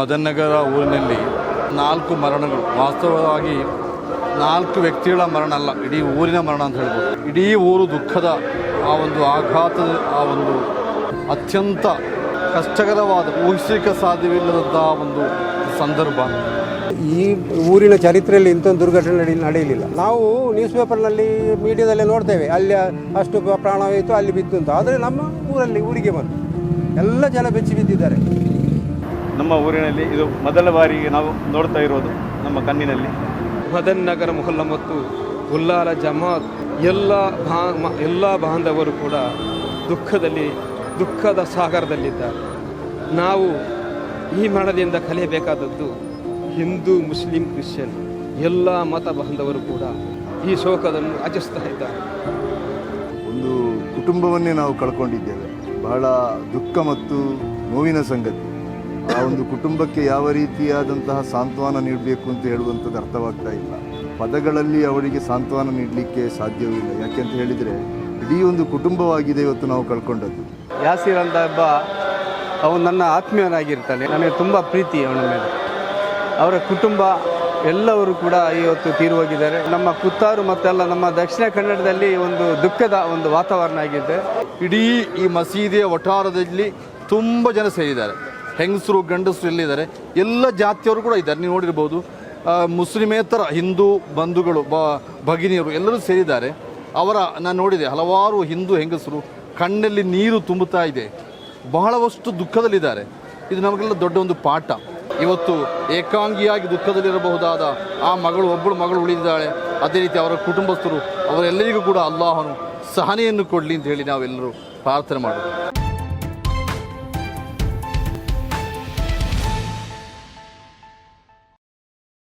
ಮದನಗರ ಊರಿನಲ್ಲಿ ನಾಲ್ಕು ಮರಣಗಳು. ವಾಸ್ತವವಾಗಿ ನಾಲ್ಕು ವ್ಯಕ್ತಿಗಳ ಮರಣ ಅಲ್ಲ, ಇಡೀ ಊರಿನ ಮರಣ ಅಂತ ಹೇಳ್ಬೋದು. ಇಡೀ ಊರು ದುಃಖದ ಆ ಒಂದು ಆಘಾತದ ಆ ಒಂದು ಅತ್ಯಂತ ಕಷ್ಟಕರವಾದ, ಊಹಿಸಲಿಕ್ಕೆ ಸಾಧ್ಯವಿಲ್ಲದಂತಹ ಒಂದು ಸಂದರ್ಭ. ಈ ಊರಿನ ಚರಿತ್ರೆಯಲ್ಲಿ ಇಂಥ ದುರ್ಘಟನೆ ನಡೆ, ನಡೆಯಲಿಲ್ಲ. ನಾವು ನ್ಯೂಸ್ ಪೇಪರ್ನಲ್ಲಿ ಮೀಡಿಯಾದಲ್ಲೇ ನೋಡ್ತೇವೆ. ಅಲ್ಲಿ ಅಷ್ಟು ಪ್ರಾಣವಾಯಿತು, ಅಲ್ಲಿ ಬಿತ್ತು ಅಂತ. ಆದರೆ ನಮ್ಮ ಊರಲ್ಲಿ ಊರಿಗೆ ಬಂತು ಎಲ್ಲ ಜನ ಬೆಚ್ಚಿ ಬಿದ್ದಿದ್ದಾರೆ. ನಮ್ಮ ಊರಿನಲ್ಲಿ ಇದು ಮೊದಲ ಬಾರಿಗೆ ನಾವು ನೋಡ್ತಾ ಇರೋದು ನಮ್ಮ ಕಣ್ಣಿನಲ್ಲಿ. ಮದನ್ ನಗರ ಮೊಹಲ್ಲ ಮತ್ತು ಉಲ್ಲಾಲ ಜಮಾತ್ ಎಲ್ಲ ಭಾ ಮ- ಎಲ್ಲ ಬಾಂಧವರು ಕೂಡ ದುಃಖದಲ್ಲಿ ದುಃಖದ ಸಾಗರದಲ್ಲಿದ್ದಾರೆ. ನಾವು ಈ ಮರಣದಿಂದ ಕಲಿಯಬೇಕಾದದ್ದು ಹಿಂದೂ ಮುಸ್ಲಿಂ ಕ್ರಿಶ್ಚಿಯನ್ ಎಲ್ಲ ಮತ ಬಾಂಧವರು ಕೂಡ ಈ ಶೋಕವನ್ನು ಆಚರಿಸ್ತಾ ಇದ್ದಾರೆ. ಒಂದು ಕುಟುಂಬವನ್ನೇ ನಾವು ಕಳ್ಕೊಂಡಿದ್ದೇವೆ. ಬಹಳ ದುಃಖ ಮತ್ತು ನೋವಿನ ಸಂಗತಿ. ಆ ಒಂದು ಕುಟುಂಬಕ್ಕೆ ಯಾವ ರೀತಿಯಾದಂತಹ ಸಾಂತ್ವನ ನೀಡಬೇಕು ಅಂತ ಹೇಳುವಂಥದ್ದು ಅರ್ಥವಾಗ್ತಾ ಇಲ್ಲ. ಪದಗಳಲ್ಲಿ ಅವರಿಗೆ ಸಾಂತ್ವನ ನೀಡಲಿಕ್ಕೆ ಸಾಧ್ಯವಿಲ್ಲ. ಯಾಕೆಂತ ಹೇಳಿದರೆ ಇಡೀ ಒಂದು ಕುಟುಂಬವಾಗಿದೆ ಇವತ್ತು ನಾವು ಕಳ್ಕೊಂಡದ್ದು. ಯಾಸಿರ್ ಅಂತ ಒಬ್ಬ ಅವನು ನನ್ನ ಆತ್ಮೀಯನಾಗಿರ್ತಾನೆ. ನನಗೆ ತುಂಬ ಪ್ರೀತಿ ಅವನ ಮೇಲೆ. ಅವರ ಕುಟುಂಬ ಎಲ್ಲವರು ಕೂಡ ಇವತ್ತು ತೀರು ಹೋಗಿದ್ದಾರೆ ನಮ್ಮ ಕುತ್ತಾರು ಮತ್ತೆಲ್ಲ ನಮ್ಮ ದಕ್ಷಿಣ ಕನ್ನಡದಲ್ಲಿ ಒಂದು ದುಃಖದ ಒಂದು ವಾತಾವರಣ ಆಗಿದೆ. ಇಡೀ ಈ ಮಸೀದಿಯ ವಠಾರದಲ್ಲಿ ತುಂಬ ಜನ ಸೇರಿದ್ದಾರೆ. ಹೆಂಗಸರು, ಗಂಡಸರು ಎಲ್ಲಿದ್ದಾರೆ? ಎಲ್ಲ ಜಾತಿಯವರು ಕೂಡ ಇದ್ದಾರೆ. ನೀವು ನೋಡಿರ್ಬೋದು ಮುಸ್ಲಿಮೇತರ ಹಿಂದೂ ಬಂಧುಗಳು, ಬ, ಭಗಿನಿಯರು ಎಲ್ಲರೂ ಸೇರಿದ್ದಾರೆ. ಅವರ, ನಾನು ನೋಡಿದೆ, ಹಲವಾರು ಹಿಂದೂ ಹೆಂಗಸರು ಕಣ್ಣಲ್ಲಿ ನೀರು ತುಂಬುತ್ತಾ ಇದೆ. ಬಹಳವಷ್ಟು ದುಃಖದಲ್ಲಿದ್ದಾರೆ. ಇದು ನಮಗೆಲ್ಲ ದೊಡ್ಡ ಒಂದು ಪಾಠ. ಇವತ್ತು ಏಕಾಂಗಿಯಾಗಿ ದುಃಖದಲ್ಲಿರಬಹುದಾದ ಆ ಮಗಳು, ಒಬ್ಬಳು ಮಗಳು ಉಳಿದಿದ್ದಾಳೆ. ಅದೇ ರೀತಿ ಅವರ ಕುಟುಂಬಸ್ಥರು, ಅವರೆಲ್ಲರಿಗೂ ಕೂಡ ಅಲ್ಲಾಹನು ಸಹನೆಯನ್ನು ಕೊಡಲಿ ಅಂತ ಹೇಳಿ ನಾವೆಲ್ಲರೂ ಪ್ರಾರ್ಥನೆ ಮಾಡೋದು.